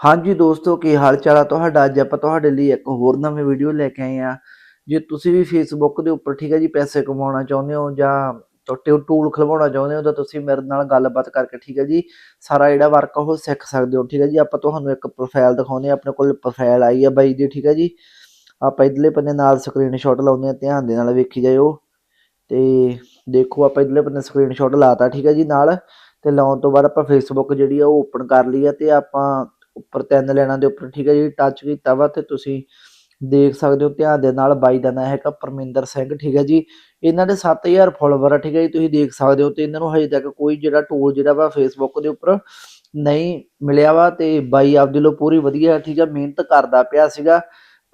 ਹਾਂਜੀ ਦੋਸਤੋ, ਕੀ ਹਾਲ ਚਾਲ ਆ ਤੁਹਾਡਾ? ਅੱਜ ਆਪਾਂ ਤੁਹਾਡੇ ਲਈ ਇੱਕ ਹੋਰ ਨਵੀਂ ਵੀਡੀਓ ਲੈ ਕੇ ਆਏ ਆ ਜੇ ਤੁਸੀਂ ਵੀ ਫੇਸਬੁੱਕ ਦੇ ਉੱਪਰ, ਠੀਕ ਹੈ ਜੀ, ਪੈਸੇ ਕਮਾਉਣਾ ਚਾਹੁੰਦੇ ਹੋ ਜਾਂ ਟੋਟੇ ਟੂਲ ਖਲਵਾਉਣਾ ਚਾਹੁੰਦੇ ਹੋ, ਤਾਂ ਤੁਸੀਂ ਮੇਰੇ ਨਾਲ ਗੱਲਬਾਤ ਕਰਕੇ, ਠੀਕ ਹੈ ਜੀ, ਸਾਰਾ ਜਿਹੜਾ ਵਰਕ ਉਹ ਸਿੱਖ ਸਕਦੇ ਹੋ, ਠੀਕ ਹੈ ਜੀ। ਆਪਾਂ ਤੁਹਾਨੂੰ ਇੱਕ ਪ੍ਰੋਫਾਈਲ ਦਿਖਾਉਂਦੇ ਆ ਆਪਣੇ ਕੋਲ ਪ੍ਰੋਫਾਈਲ ਆਈ ਆ ਬਾਈ ਦੀ, ਠੀਕ ਹੈ ਜੀ। ਆਪਾਂ ਇਧਰਲੇ ਪੰਨੇ ਨਾਲ ਸਕਰੀਨਸ਼ਾਟ ਲਾਉਂਦੇ ਆ ਧਿਆਨ ਦੇ ਨਾਲ ਵੇਖੀ ਜਾਇਓ। ਤੇ ਦੇਖੋ, ਆਪਾਂ ਇਧਰਲੇ ਪੰਨੇ ਸਕਰੀਨਸ਼ਾਟ ਲਾਤਾ, ਠੀਕ ਹੈ ਜੀ, ਨਾਲ। ਤੇ ਲਾਉਣ ਤੋਂ ਬਾਅਦ ਆਪਾਂ ਫੇਸਬੁੱਕ ਜਿਹੜੀ ਆ ਉਹ ਓਪਨ ਕਰ ਲਈ ਆ, ਤੇ ਆਪਾਂ ਉੱਪਰ ਤਿੰਨ ਲਾਈਨਾਂ ਦੇ ਉੱਪਰ, ਠੀਕ ਹੈ ਜੀ ਟੱਚ ਕੀਤਾ ਵਾ ਤੇ ਤੁਸੀਂ ਦੇਖ ਸਕਦੇ ਹੋ ਧਿਆਨ ਦੇ ਨਾਲ ਬਾਈ ਦਾ ਨਾਮ ਹੈਗਾ ਪਰਮਿੰਦਰ ਸਿੰਘ, ਠੀਕ ਹੈ ਜੀ। ਇਹਨਾਂ ਦੇ 7000 ਫਾਲੋਵਰ ਆ, ਠੀਕ ਹੈ ਜੀ, ਤੁਸੀਂ ਦੇਖ ਸਕਦੇ ਹੋ ਤੇ ਇਹਨਾਂ ਨੂੰ ਹਜੇ ਤੱਕ ਕੋਈ ਜਿਹੜਾ ਟੂਲ ਜਿਹੜਾ ਵਾ ਫੇਸਬੁੱਕ ਦੇ ਉੱਪਰ ਨਹੀਂ ਮਿਲਿਆ ਵਾ ਤੇ ਬਾਈ ਆਪਦੇ ਲੋ ਪੂਰੀ ਵਧੀਆ, ਠੀਕ ਹੈ, ਮਿਹਨਤ ਕਰਦਾ ਪਿਆ ਸੀਗਾ।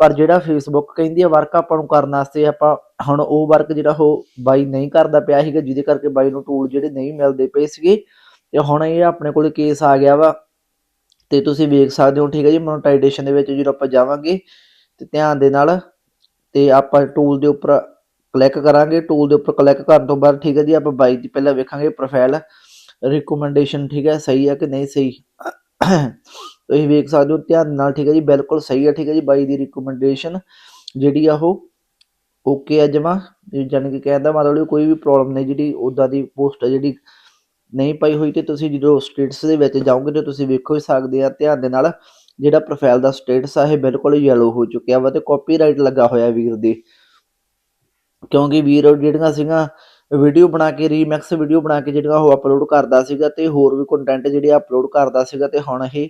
ਪਰ ਜਿਹੜਾ ਫੇਸਬੁੱਕ ਕਹਿੰਦੀ ਆ ਵਰਕ ਆਪਾਂ ਨੂੰ ਕਰਨ ਵਾਸਤੇ ਆਪਾਂ ਹੁਣ ਉਹ ਵਰਕ ਜਿਹੜਾ ਉਹ ਬਾਈ ਨਹੀਂ ਕਰਦਾ ਪਿਆ ਸੀਗਾ, ਜਿਹਦੇ ਕਰਕੇ ਬਾਈ ਨੂੰ ਟੂਲ ਜਿਹੜੇ ਨਹੀਂ ਮਿਲਦੇ ਪਏ ਸੀਗੇ। ਤੇ ਹੁਣ ਇਹ ਆਪਣੇ ਕੋਲ ਕੇਸ ਆ ਗਿਆ ਵਾ। ਤੇ ਤੁਸੀਂ ਵੇਖ ਸਕਦੇ ਹੋ, ਠੀਕ ਹੈ ਜੀ ਮੋਨਟਾਈਜੇਸ਼ਨ ਦੇ ਵਿੱਚ ਜਦੋਂ ਆਪਾਂ ਜਾਵਾਂਗੇ ਤੇ ਧਿਆਨ ਦੇ ਨਾਲ ਤੇ ਆਪਾਂ ਟੂਲ ਦੇ ਉੱਪਰ ਕਲਿੱਕ ਕਰਾਂਗੇ ਟੂਲ ਦੇ ਉੱਪਰ ਕਲਿੱਕ ਕਰਨ ਤੋਂ ਬਾਅਦ, ਠੀਕ ਹੈ ਜੀ, ਆਪਾਂ ਬਾਈਕ ਦੀ ਪਹਿਲਾਂ ਵੇਖਾਂਗੇ ਪ੍ਰੋਫਾਈਲ ਰਿਕਮੈਂਡੇਸ਼ਨ ਠੀਕ ਹੈ, ਸਹੀ ਹੈ ਕਿ ਨਹੀਂ ਸਹੀ। ਤੁਸੀਂ ਵੇਖ ਸਕਦੇ ਹੋ, ਧਿਆਨ ਨਾਲ, ਠੀਕ ਹੈ ਜੀ, ਬਿਲਕੁਲ ਸਹੀ ਹੈ, ਠੀਕ ਹੈ ਜੀ, ਬਾਈ ਦੀ ਰਿਕਮੈਂਡੇਸ਼ਨ ਜਿਹੜੀ ਆ ਉਹ ਓਕੇ ਆ ਜਮਾ। ਜਾਣੀ ਕਿ ਕਹਿੰਦਾ ਮਤਲਬ ਕੋਈ ਵੀ ਪ੍ਰੋਬਲਮ ਨਹੀਂ, ਜਿਹੜੀ ਉਦਾਂ ਦੀ ਪੋਸਟ ਹੈ, ਜਿਹੜੀ ਨਹੀਂ ਪਾਈ ਹੋਈ ਤੇ ਤੁਸੀਂ ਜਦੋਂ ਸਟੇਟਸ ਦੇ ਵਿੱਚ ਜਾਓਗੇ ਤੇ ਤੁਸੀਂ ਵੇਖੋ ਹੀ ਸਕਦੇ ਆ, ਧਿਆਨ ਦੇ ਨਾਲ ਜਿਹੜਾ ਪ੍ਰੋਫਾਈਲ ਦਾ ਸਟੇਟਸ ਆ, ਇਹ ਬਿਲਕੁਲ ਯੈਲੋ ਹੋ ਚੁੱਕਿਆ ਵਾ ਤੇ ਕਾਪੀਰਾਈਟ ਲੱਗਾ ਹੋਇਆ ਵੀਰ ਦੇ। ਕਿਉਂਕਿ ਵੀਰ ਜਿਹੜੀਆਂ ਸੀਗਾ ਵੀਡੀਓ ਬਣਾ ਕੇ ਰੀਮੈਕਸ ਵੀਡੀਓ ਬਣਾ ਕੇ ਜਿਹੜੀਆਂ ਉਹ ਅਪਲੋਡ ਕਰਦਾ ਸੀਗਾ ਤੇ ਹੋਰ ਵੀ ਕੰਟੈਂਟ ਜਿਹੜੇ ਅਪਲੋਡ ਕਰਦਾ ਸੀਗਾ ਤੇ ਹੁਣ ਇਹ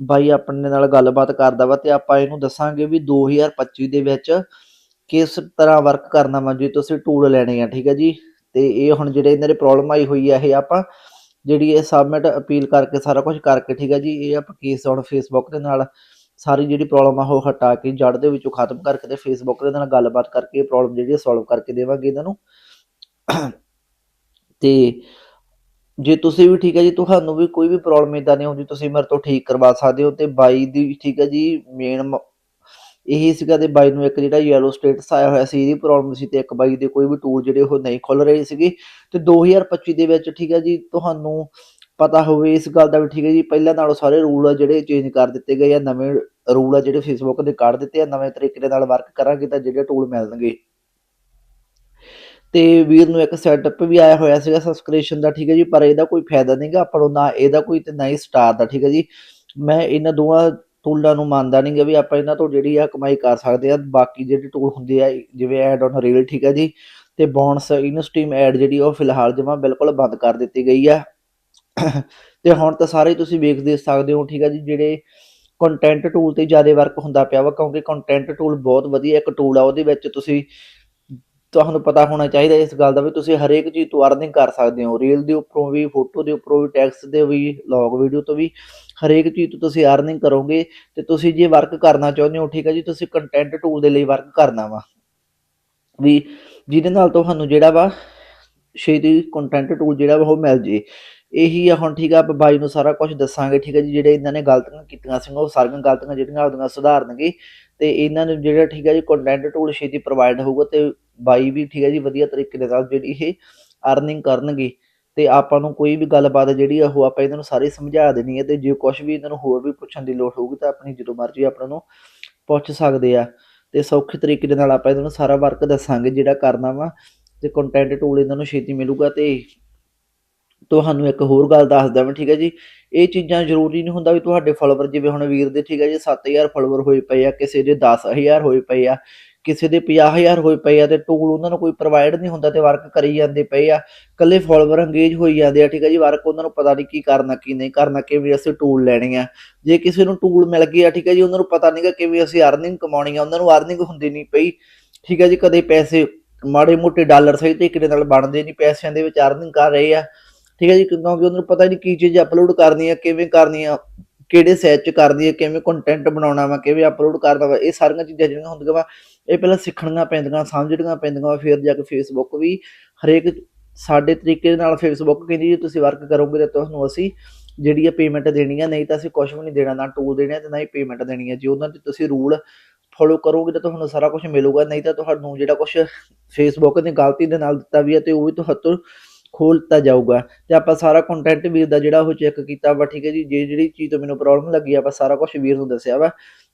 ਬਾਈ ਆਪਣੇ ਨਾਲ ਗੱਲਬਾਤ ਕਰਦਾ ਵਾ ਤੇ ਆਪਾਂ ਇਹਨੂੰ ਦੱਸਾਂਗੇ ਵੀ 2025 ਦੇ ਵਿੱਚ ਕਿਸ ਤਰ੍ਹਾਂ ਵਰਕ ਕਰਨਾ ਵਾ, ਜੇ ਤੁਸੀਂ ਟੂਲ ਲੈਣੇ ਆ, ਠੀਕ ਹੈ ਜੀ? ਅਤੇ ਇਹ ਹੁਣ ਜਿਹੜੇ ਇਹਨਾਂ ਦੇ ਪ੍ਰੋਬਲਮ ਆਈ ਹੋਈ ਹੈ ਇਹ ਆਪਾਂ ਜਿਹੜੀ ਇਹ ਸਬਮਿਟ ਅਪੀਲ ਕਰਕੇ ਸਾਰਾ ਕੁਝ ਕਰਕੇ, ਠੀਕ ਹੈ ਜੀ, ਇਹ ਆਪਾਂ ਕੇਸ ਹੁਣ ਫੇਸਬੁੱਕ ਦੇ ਨਾਲ ਸਾਰੀ ਜਿਹੜੀ ਪ੍ਰੋਬਲਮ ਆ, ਉਹ ਹਟਾ ਕੇ ਜੜ ਦੇ ਵਿੱਚੋਂ ਖਤਮ ਕਰਕੇ ਤੇ ਫੇਸਬੁੱਕ ਦੇ ਨਾਲ ਗੱਲਬਾਤ ਕਰਕੇ ਇਹ ਪ੍ਰੋਬਲਮ ਜਿਹੜੀ ਸੋਲਵ ਕਰਕੇ ਦੇਵਾਂਗੇ ਇਹਨਾਂ ਨੂੰ। ਤੇ ਜੇ ਤੁਸੀਂ ਵੀ, ਠੀਕ ਹੈ ਜੀ, ਤੁਹਾਨੂੰ ਵੀ ਕੋਈ ਵੀ ਪ੍ਰੋਬਲਮ ਇਦਾਂ ਨਹੀਂ ਆਉਂਦੀ, ਤੁਸੀਂ ਮੇਰੇ ਤੋਂ ਠੀਕ ਕਰਵਾ ਸਕਦੇ ਹੋ ਤੇ ਬਾਈ ਦੀ, ਠੀਕ ਹੈ ਜੀ ਮੇਨ ਇਹੀ ਸੀਗਾ ਤੇ ਬਾਈ ਨੂੰ ਇੱਕ ਜਿਹੜਾ ਯੈਲੋ ਸਟੇਟਸ ਆਇਆ ਹੋਇਆ ਸੀ, ਇਹਦੀ ਪ੍ਰੋਬਲਮ ਸੀ ਤੇ ਇੱਕ ਬਾਈ ਦੇ ਕੋਈ ਵੀ ਟੂਲ ਜਿਹੜੇ ਉਹ ਨਹੀਂ ਖੁੱਲ ਰਹੇ ਸੀਗੇ। ਤੇ 2025 ਦੇ ਵਿੱਚ ਠੀਕ ਹੈ ਜੀ, ਤੁਹਾਨੂੰ ਪਤਾ ਹੋਵੇ ਇਸ ਗੱਲ ਦਾ ਵੀ ਠੀਕ ਹੈ ਜੀ, ਪਹਿਲਾਂ ਨਾਲੋਂ ਸਾਰੇ ਰੂਲ ਆ ਜਿਹੜੇ ਚੇਂਜ ਕਰ ਦਿੱਤੇ ਗਏ ਆ, ਨਵੇਂ ਰੂਲ ਆ ਜਿਹੜੇ ਫੇਸਬੁੱਕ ਦੇ ਕੱਢ ਦਿੱਤੇ ਆ, ਨਵੇਂ ਤਰੀਕੇ ਦੇ ਨਾਲ ਵਰਕ ਕਰਾਂਗੇ ਤਾਂ ਜਿਹੜੇ ਟੂਲ ਮਿਲਣਗੇ। ਤੇ ਵੀਰ ਨੂੰ ਇੱਕ ਸੈਟਅਪ ਵੀ ਆਇਆ ਹੋਇਆ ਸੀਗਾ ਸਬਸਕ੍ਰਿਪਸ਼ਨ ਦਾ, ਠੀਕ ਹੈ ਜੀ, ਪਰ ਇਹਦਾ ਕੋਈ ਫਾਇਦਾ ਨਹੀਂਗਾ ਆਪਾਂ ਨੂੰ ਨਾ ਇਹਦਾ ਕੋਈ ਤੇ ਨਾ ਹੀ ਸਟਾਰ ਦਾ, ਠੀਕ ਹੈ ਜੀ। ਮੈਂ ਇਹਨਾਂ ਦੋਵਾਂ ਟੂਲਾਂ ਨੂੰ ਮੰਨਦਾ ਨਹੀਂ ਗਾ ਵੀ ਆਪਾਂ ਇਹਨਾਂ ਤੋਂ ਜਿਹੜੀ ਆ ਕਮਾਈ ਕਰ ਸਕਦੇ ਆ। ਬਾਕੀ ਜਿਹੜੇ ਟੂਲ ਹੁੰਦੇ ਆ, ਜਿਵੇਂ ਐਡ ਔਨ ਰੇਲ ਠੀਕ ਹੈ ਜੀ? ਤੇ ਬੌਨਸ ਇਨਸਟ੍ਰੀਮ ਐਡ ਜਿਹੜੀ ਉਹ ਫਿਲਹਾਲ ਜਮਾ ਬਿਲਕੁਲ ਬੰਦ ਕਰ ਦਿੱਤੀ ਗਈ ਆ। ਤੇ ਹੁਣ ਤਾਂ ਸਾਰੇ ਤੁਸੀਂ ਵੇਖ ਦੇ ਸਕਦੇ ਹੋ, ਠੀਕ ਹੈ ਜੀ? ਜਿਹੜੇ ਕੰਟੈਂਟ ਟੂਲ ਤੇ ਜ਼ਿਆਦਾ ਵਰਕ ਹੁੰਦਾ ਪਿਆ ਵਾ, ਕਿਉਂਕਿ ਕੰਟੈਂਟ ਟੂਲ ਬਹੁਤ ਵਧੀਆ ਇੱਕ ਟੂਲ ਆ, ਉਹਦੇ ਵਿੱਚ ਤੁਸੀਂ ਤੁਹਾਨੂੰ ਪਤਾ ਹੋਣਾ ਚਾਹੀਦਾ ਇਸ ਗੱਲ ਦਾ ਵੀ ਤੁਸੀਂ ਹਰੇਕ ਚੀਜ਼ ਤੋਂ ਅਰਨਿੰਗ ਕਰ ਸਕਦੇ ਹੋ ਰੀਲ ਦੇ ਉੱਪਰੋਂ ਵੀ ਫੋਟੋ ਦੇ ਉੱਪਰੋਂ ਵੀ ਟੈਕਸਟ ਦੇ ਵੀ ਲੌਗ ਵੀਡੀਓ ਤੋਂ ਵੀ, ਹਰੇਕ ਚੀਜ਼ ਤੋਂ ਤੁਸੀਂ ਅਰਨਿੰਗ ਕਰੋਗੇ ਤੇ ਤੁਸੀਂ ਜੇ ਵਰਕ ਕਰਨਾ ਚਾਹੁੰਦੇ ਹੋ, ਠੀਕ ਹੈ ਜੀ, ਤੁਸੀਂ ਕੰਟੈਂਟ ਟੂਲ ਦੇ ਲਈ ਵਰਕ ਕਰਨਾ ਵਾ। ਵੀ ਜਿਹਦੇ ਨਾਲ ਤੁਹਾਨੂੰ ਜਿਹੜਾ ਵਾ ਛੇਤੀ ਕੰਟੈਂਟ ਟੂਲ ਜਿਹੜਾ ਵਾ ਉਹ ਮਿਲ ਜੇ। ਇਹੀ ਆ, ਹੁਣ ਠੀਕ ਆ, ਆਪਾਂ ਬਾਈ ਨੂੰ ਸਾਰਾ ਕੁਝ ਦੱਸਾਂਗੇ, ਠੀਕ ਹੈ ਜੀ, ਜਿਹੜੇ ਇਹਨਾਂ ਨੇ ਗਲਤੀਆਂ ਕੀਤੀਆਂ ਸੀ ਉਹ ਸਾਰੀਆਂ ਗਲਤੀਆਂ ਜਿਹੜੀਆਂ ਉਹਦੀਆਂ ਸੁਧਾਰਨਗੇ ਤੇ ਇਹਨਾਂ ਨੂੰ ਜਿਹੜਾ ਠੀਕ ਹੈ ਜੀ ਕੰਟੈਂਟ ਟੂਲ ਛੇਤੀ ਪ੍ਰੋਵਾਈਡ ਹੋਊਗਾ ਤੇ ਬਾਈ ਵੀ ਠੀਕ ਹੈ ਜੀ, ਵਧੀਆ ਤਰੀਕੇ ਦੇ ਨਾਲ ਜਿਹੜੀ ਇਹ ਅਰਨਿੰਗ ਕਰਨਗੇ ਤੇ ਆਪਾਂ ਨੂੰ ਕੋਈ ਵੀ ਗੱਲਬਾਤ ਜਿਹੜੀ ਆ, ਉਹ ਆਪਾਂ ਇਹਨਾਂ ਨੂੰ ਸਾਰੀ ਸਮਝਾ ਦੇਣੀ ਹੈ ਤੇ ਜੇ ਕੁਝ ਵੀ ਇਹਨਾਂ ਨੂੰ ਹੋਰ ਵੀ ਪੁੱਛਣ ਦੀ ਲੋੜ ਹੋਊਗੀ ਤਾਂ ਆਪਣੀ ਜਦੋਂ ਮਰਜ਼ੀ ਆਪਾਂ ਨੂੰ ਪੁੱਛ ਸਕਦੇ ਆ ਤੇ ਸੌਖੇ ਤਰੀਕੇ ਦੇ ਨਾਲ ਆਪਾਂ ਇਹਨਾਂ ਨੂੰ ਸਾਰਾ ਵਰਕ ਦੱਸਾਂਗੇ ਜਿਹੜਾ ਕਰਨਾ ਵਾ ਤੇ ਕੰਟੈਂਟ ਟੂਲ ਇਹਨਾਂ ਨੂੰ ਛੇਤੀ ਮਿਲੂਗਾ ਤੇ ਤੁਹਾਨੂੰ ਇੱਕ ਹੋਰ ਗੱਲ ਦੱਸ ਮੈਂ, ਠੀਕ ਹੈ ਜੀ? ਇਹ ਚੀਜ਼ਾਂ ਜ਼ਰੂਰੀ ਨਹੀਂ ਹੁੰਦਾ ਵੀ ਤੁਹਾਡੇ ਫਾਲੋਵਰ ਜਿਵੇਂ ਹੁਣ ਵੀਰ ਦੇ, ਠੀਕ ਹੈ ਜੀ 7000 ਫਾਲੋਵਰ ਹੋਏ ਪਏ ਆ, ਕਿਸੇ ਦੇ 10000 ਹੋਏ ਪਏ ਆ, ਕਿਸੇ ਦੇ 50000 ਹੋਏ ਪਏ ਆ ਤੇ ਟੂਲ ਉਹਨਾਂ ਨੂੰ ਕੋਈ ਪ੍ਰੋਵਾਈਡ ਨਹੀਂ ਹੁੰਦਾ ਤੇ ਵਰਕ ਕਰੀ ਜਾਂਦੇ ਪਏ ਆ। ਕੱਲੇ ਫਾਲੋਵਰ ਅੰਗੇਜ ਹੋਈ ਜਾਂਦੇ ਆ, ਠੀਕ ਹੈ ਜੀ ਵਰਕ ਉਹਨਾਂ ਨੂੰ ਪਤਾ ਨਹੀਂ ਕੀ ਕਰਨਾ, ਕੀ ਨਹੀਂ ਕਰਨਾ, ਕਿਵੇਂ ਅਸੀਂ ਟੂਲ ਲੈਣੇ ਆ। ਜੇ ਕਿਸੇ ਨੂੰ ਟੂਲ ਮਿਲ ਗਿਆ ਠੀਕ ਹੈ ਜੀ, ਉਹਨਾਂ ਨੂੰ ਪਤਾ ਨਹੀਂਗਾ ਕਿਵੇਂ ਅਸੀਂ ਅਰਨਿੰਗ ਕਮਾਉਣੀ ਆ, ਉਹਨਾਂ ਨੂੰ ਅਰਨਿੰਗ ਹੁੰਦੀ ਨਹੀਂ ਪਈ, ਠੀਕ ਹੈ ਜੀ, ਕਦੇ ਪੈਸੇ ਮਾੜੇ ਮੋਟੇ ਡਾਲਰ ਸਹੀ ਤਰੀਕੇ ਦੇ ਨਾਲ ਬਣਦੇ ਨਹੀਂ, ਪੈਸਿਆਂ ਦੇ ਵਿੱਚ ਅਰਨਿੰਗ ਕਰ ਰਹੇ ਆ। ਠੀਕ ਹੈ ਜੀ ਕਿਉਂਕਿ ਉਹਨਾਂ ਨੂੰ ਪਤਾ ਨਹੀਂ ਕੀ ਚੀਜ਼ ਅਪਲੋਡ ਕਰਨੀ ਹੈ ਕਿਵੇਂ ਕਰਨੀ ਹੈ ਕਿਹੜੇ ਸਾਈਟ 'ਚ ਕਰਦੀ ਹੈ ਕਿਵੇਂ ਕੰਟੈਂਟ ਬਣਾਉਣਾ ਵਾ, ਕਿਵੇਂ ਅਪਲੋਡ ਕਰਨਾ ਵਾ, ਇਹ ਸਾਰੀਆਂ ਚੀਜ਼ਾਂ ਜਿਹੜੀਆਂ ਹੁੰਦੀਆਂ ਵਾ, ਇਹ ਪਹਿਲਾਂ ਸਿੱਖਣੀਆਂ ਪੈਂਦੀਆਂ, ਸਮਝਣੀਆਂ ਪੈਂਦੀਆਂ ਵਾ ਫਿਰ ਜਾ ਕੇ ਫੇਸਬੁੱਕ ਵੀ ਹਰੇਕ ਸਾਡੇ ਤਰੀਕੇ ਦੇ ਨਾਲ ਫੇਸਬੁੱਕ ਕਹਿੰਦੀ ਜੇ, ਤੁਸੀਂ ਵਰਕ ਕਰੋਗੇ ਤਾਂ ਤੁਹਾਨੂੰ ਅਸੀਂ ਜਿਹੜੀ ਹੈ ਪੇਮੈਂਟ ਦੇਣੀ ਹੈ ਨਹੀਂ ਤਾਂ ਅਸੀਂ ਕੁਝ ਵੀ ਨਹੀਂ ਦੇਣਾ, ਨਾ ਟੂਲ ਦੇਣੇ ਆ ਤੇ ਨਾ ਹੀ ਪੇਮੈਂਟ ਦੇਣੀ ਹੈ ਜੇ ਉਹਨਾਂ ਦੇ ਤੁਸੀਂ ਰੂਲ ਫੋਲੋ ਕਰੋਗੇ ਤਾਂ ਤੁਹਾਨੂੰ ਸਾਰਾ ਕੁਝ ਮਿਲੂਗਾ, ਨਹੀਂ ਤਾਂ ਤੁਹਾਨੂੰ ਜਿਹੜਾ ਕੁਝ ਫੇਸਬੁੱਕ ਨੇ ਗਲਤੀ ਦੇ ਨਾਲ ਦਿੱਤਾ ਵੀ ਹੈ ਤੇ ਉਹ ਵੀ ਤੁਹਾਤੋਂ ਖੋਲ ਦਿੱਤਾ ਜਾਊਗਾ ਤੇ ਆਪਾਂ ਸਾਰਾ ਕੰਟੈਂਟ ਵੀਰ ਦਾ ਜਿਹੜਾ ਉਹ ਚੈੱਕ ਕੀਤਾ ਵਾ, ਠੀਕ ਹੈ ਜੀ? ਜੇ ਜਿਹੜੀ ਚੀਜ਼ ਤੋਂ ਮੈਨੂੰ ਪ੍ਰੋਬਲਮ ਲੱਗੀ, ਆਪਾਂ ਸਾਰਾ ਕੁਝ ਵੀਰ ਨੂੰ ਦੱਸਿਆ ਵਾ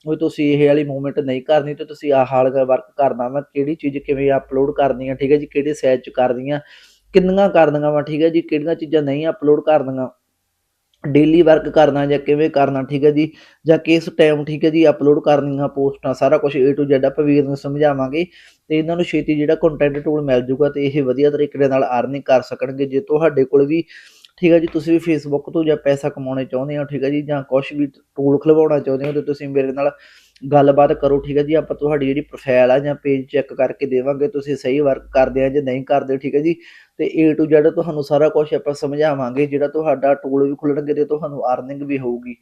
ਵੀ ਤੁਸੀਂ ਇਹ ਵਾਲੀ ਮੂਵਮੈਂਟ ਨਹੀਂ ਕਰਨੀ ਤੇ ਤੁਸੀਂ ਆਹ ਵਾਲਾ ਵਰਕ ਕਰਨਾ ਵਾ, ਕਿਹੜੀ ਚੀਜ਼ ਕਿਵੇਂ ਅਪਲੋਡ ਕਰਨੀ ਆ, ਠੀਕ ਹੈ ਜੀ? ਕਿਹੜੇ ਸਾਈਜ਼ 'ਚ ਕਰਨੀ ਆ ਕਿੰਨੀਆਂ ਕਰਨੀਆਂ ਵਾ, ਠੀਕ ਹੈ ਜੀ? ਕਿਹੜੀਆਂ ਚੀਜ਼ਾਂ ਨਹੀਂ ਅਪਲੋਡ ਕਰਨੀਆਂ ਡੇਲੀ ਵਰਕ ਕਰਨਾ ਜਾਂ ਕਿਵੇਂ ਕਰਨਾ, ਠੀਕ ਹੈ ਜੀ? ਜਾਂ ਕਿਸ ਟਾਈਮ ਠੀਕ ਹੈ ਜੀ ਅਪਲੋਡ ਕਰਨੀਆਂ ਪੋਸਟਾਂ, ਸਾਰਾ ਕੁਝ A to Z ਆਪਾਂ ਵੀਰ ਨੂੰ ਸਮਝਾਵਾਂਗੇ ਤੇ ਇਹਨਾਂ ਨੂੰ ਛੇਤੀ ਜਿਹੜਾ ਕੰਟੈਂਟ ਟੂਲ ਮਿਲ ਜੂਗਾ ਤੇ ਇਹ ਵਧੀਆ ਤਰੀਕੇ ਦੇ ਨਾਲ ਅਰਨਿੰਗ ਕਰ ਸਕਣਗੇ, ਜੇ ਤੁਹਾਡੇ ਕੋਲ ਵੀ ਠੀਕ ਹੈ ਜੀ, ਤੁਸੀਂ ਵੀ ਫੇਸਬੁੱਕ ਤੋਂ ਜਾਂ ਪੈਸਾ ਕਮਾਉਣਾ ਚਾਹੁੰਦੇ ਹੋ, ਠੀਕ ਹੈ ਜੀ, ਜਾਂ ਕੁਝ ਵੀ ਟੂਲ ਖਲਵਾਉਣਾ ਚਾਹੁੰਦੇ ਹੋ, ਤੇ ਤੁਸੀਂ ਮੇਰੇ ਨਾਲ ਗੱਲਬਾਤ ਕਰੋ, ਠੀਕ ਹੈ ਜੀ, ਆਪਾਂ ਤੁਹਾਡੀ ਜਿਹੜੀ ਪ੍ਰੋਫਾਈਲ ਆ ਜਾਂ ਪੇਜ ਚੈੱਕ ਕਰਕੇ ਦੇਵਾਂਗੇ, ਤੁਸੀਂ ਸਹੀ ਵਰਕ ਕਰਦੇ ਆ ਜਾਂ ਨਹੀਂ ਕਰਦੇ, ਠੀਕ ਹੈ ਜੀ, ਤੇ A to Z ਤੁਹਾਨੂੰ ਸਾਰਾ ਕੁਝ ਆਪਾਂ ਸਮਝਾਵਾਂਗੇ, ਜਿਹੜਾ ਤੁਹਾਡਾ ਟੂਲ ਵੀ ਖੁੱਲਣਗੇ ਤੇ ਤੁਹਾਨੂੰ ਅਰਨਿੰਗ ਵੀ ਹੋਊਗੀ।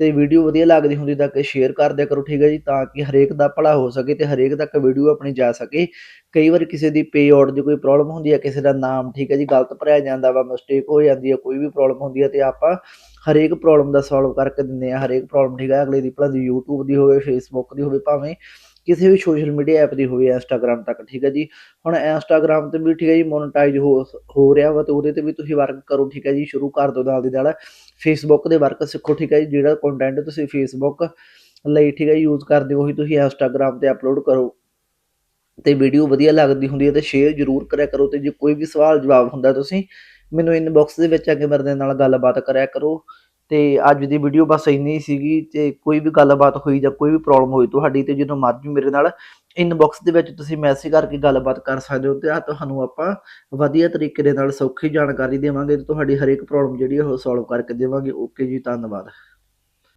ਤੇ ਵੀਡੀਓ ਵਧੀਆ ਲੱਗਦੀ ਹੁੰਦੀ ਤਾਂ ਕਿ ਸ਼ੇਅਰ ਕਰ ਦਿਆ ਕਰੋ, ਠੀਕ ਹੈ ਜੀ, ਤਾਂ ਕਿ ਹਰੇਕ ਦਾ ਭਲਾ ਹੋ ਸਕੇ ਤੇ ਹਰੇਕ ਤੱਕ ਵੀਡੀਓ ਆਪਣੀ ਜਾ ਸਕੇ। ਕਈ ਵਾਰ ਕਿਸੇ ਦੀ ਪੇ ਆਊਟ ਦੀ ਕੋਈ ਪ੍ਰੋਬਲਮ ਹੁੰਦੀ ਹੈ, ਕਿਸੇ ਦਾ ਨਾਮ, ਠੀਕ ਹੈ ਜੀ, ਗਲਤ ਭਰਿਆ ਜਾਂਦਾ ਵਾ ਮਿਸਟੇਕ ਹੋ ਜਾਂਦੀ ਹੈ, ਕੋਈ ਵੀ ਪ੍ਰੋਬਲਮ ਹੁੰਦੀ ਹੈ ਤੇ ਆਪਾਂ ਹਰੇਕ ਪ੍ਰੋਬਲਮ ਦਾ ਸੋਲਵ ਕਰਕੇ ਦਿੰਦੇ ਆ ਹਰੇਕ ਪ੍ਰੋਬਲਮ ਠੀਕ ਹੈ, ਅਗਲੇ ਦੀ, ਭਲਾ ਦੀ YouTube ਦੀ ਹੋਵੇ, Facebook ਦੀ ਹੋਵੇ, ਭਾਵੇਂ ਕਿਸੇ ਵੀ ਸੋਸ਼ਲ ਮੀਡੀਆ ਐਪ ਦੀ ਹੋਵੇ ਇੰਸਟਾਗ੍ਰam ਤੱਕ, ਠੀਕ ਹੈ ਜੀ। ਹੁਣ ਇੰਸਟਾਗ੍ਰam ਤੇ ਵੀ, ਠੀਕ ਹੈ ਜੀ ਮੋਨਟਾਈਜ਼ ਹੋ ਹੋ ਰਿਹਾ ਵਾ ਤੇ ਉਹਦੇ ਤੇ ਵੀ ਤੁਸੀਂ ਵਰਕ ਕਰੋ, ਠੀਕ ਹੈ ਜੀ, ਸ਼ੁਰੂ ਕਰ ਦਿਓ ਨਾਲ ਦੀ ਨਾਲ। ਫੇਸਬੁੱਕ ਦੇ ਵਰਕ ਸਿੱਖੋ, ਠੀਕ ਹੈ ਜੀ? ਜਿਹੜਾ ਕੰਟੈਂਟ ਤੁਸੀਂ ਫੇਸਬੁੱਕ ਲਈ, ਠੀਕ ਹੈ ਯੂਜ਼ ਕਰਦੇ ਹੋ, ਉਹੀ ਤੁਸੀਂ ਇੰਸਟਾਗ੍ਰam ਤੇ ਅਪਲੋਡ ਕਰੋ। ਤੇ ਵੀਡੀਓ ਵਧੀਆ ਲੱਗਦੀ ਹੁੰਦੀ ਹੈ ਤੇ ਸ਼ੇਅਰ ਜ਼ਰੂਰ ਕਰਿਆ ਕਰੋ ਤੇ ਜੇ ਕੋਈ ਵੀ ਸਵਾਲ ਜਵਾਬ ਹੁੰਦਾ ਤੁਸੀਂ ਮੈਨੂੰ ਇਨਬਾਕਸ ਦੇ ਵਿੱਚ ਆ ਕੇ ਮੇਰੇ ਨਾਲ ਗੱਲਬਾਤ ਕਰਿਆ ਕਰੋ। ਤੇ ਅੱਜ ਦੀ ਵੀਡੀਓ ਬਸ ਇੰਨੀ ਸੀਗੀ ਤੇ ਕੋਈ ਵੀ ਗੱਲਬਾਤ ਹੋਈ ਜਾਂ ਕੋਈ ਵੀ ਪ੍ਰੋਬਲਮ ਹੋਈ ਤੁਹਾਡੀ ਤੇ ਜਦੋਂ ਮਰਜ਼ੀ ਮੇਰੇ ਨਾਲ ਇਨਬਾਕਸ ਦੇ ਵਿੱਚ ਤੁਸੀਂ ਮੈਸੇਜ ਕਰਕੇ ਗੱਲਬਾਤ ਕਰ ਸਕਦੇ ਹੋ ਤੇ ਆ ਤੁਹਾਨੂੰ ਆਪਾਂ ਵਧੀਆ ਤਰੀਕੇ ਦੇ ਨਾਲ ਸੌਖੀ ਜਾਣਕਾਰੀ ਦੇਵਾਂਗੇ ਤੇ ਤੁਹਾਡੀ ਹਰੇਕ ਪ੍ਰੋਬਲਮ ਜਿਹੜੀ ਉਹ ਸੋਲਵ ਕਰਕੇ ਦੇਵਾਂਗੇ। ਓਕੇ ਜੀ, ਧੰਨਵਾਦ।